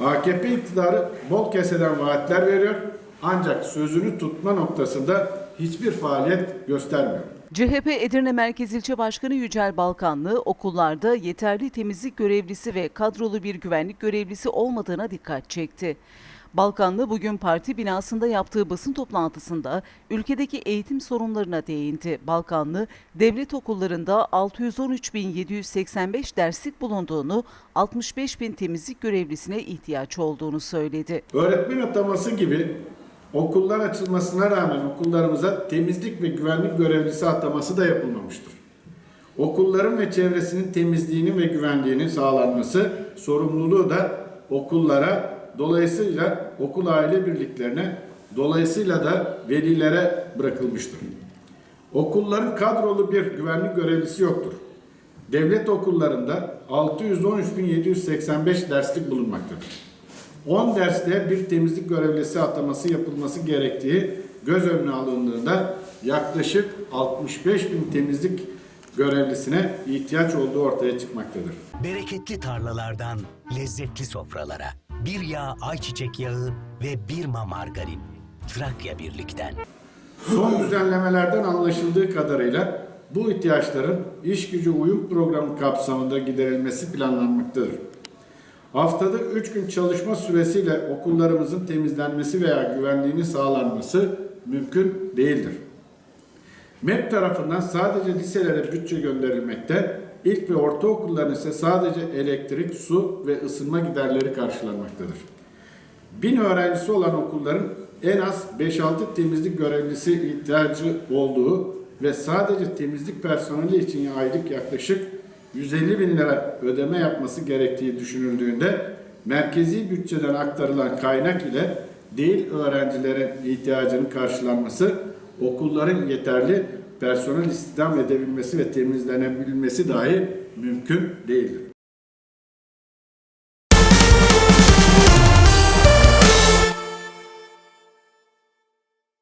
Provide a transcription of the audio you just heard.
AKP iktidarı bol keseden vaatler veriyor ancak sözünü tutma noktasında hiçbir faaliyet göstermiyor. CHP Edirne Merkez İlçe Başkanı Yücel Balkanlı okullarda yeterli temizlik görevlisi ve kadrolu bir güvenlik görevlisi olmadığına dikkat çekti. Balkanlı bugün parti binasında yaptığı basın toplantısında ülkedeki eğitim sorunlarına değindi. Balkanlı, devlet okullarında 613.785 derslik bulunduğunu, 65.000 temizlik görevlisine ihtiyaç olduğunu söyledi. Öğretmen ataması gibi okullar açılmasına rağmen okullarımıza temizlik ve güvenlik görevlisi ataması da yapılmamıştır. Okulların ve çevresinin temizliğinin ve güvenliğinin sağlanması sorumluluğu da okullara, dolayısıyla okul aile birliklerine, dolayısıyla da velilere bırakılmıştır. Okulların kadrolu bir güvenlik görevlisi yoktur. Devlet okullarında 613.785 derslik bulunmaktadır. 10 derste bir temizlik görevlisi ataması yapılması gerektiği göz önüne alındığında yaklaşık 65 bin temizlik görevlisine ihtiyaç olduğu ortaya çıkmaktadır. Bereketli tarlalardan lezzetli sofralara. Bir yağ ayçiçek yağı ve bir ma margarin. Trakya Birlik'ten. Son düzenlemelerden anlaşıldığı kadarıyla bu ihtiyaçların iş gücü uyum programı kapsamında giderilmesi planlanmaktadır. Haftada 3 gün çalışma süresiyle okullarımızın temizlenmesi veya güvenliğini sağlanması mümkün değildir. MEP tarafından sadece liselere bütçe gönderilmekte, ilk ve ortaokulların ise sadece elektrik, su ve ısınma giderleri karşılanmaktadır. Bin öğrencisi olan okulların en az 5-6 temizlik görevlisi ihtiyacı olduğu ve sadece temizlik personeli için aylık yaklaşık 150 bin lira ödeme yapması gerektiği düşünüldüğünde merkezi bütçeden aktarılan kaynak ile değil öğrencilerin ihtiyacının karşılanması, okulların yeterli personel istihdam edebilmesi ve temizlenebilmesi dahi mümkün değildir.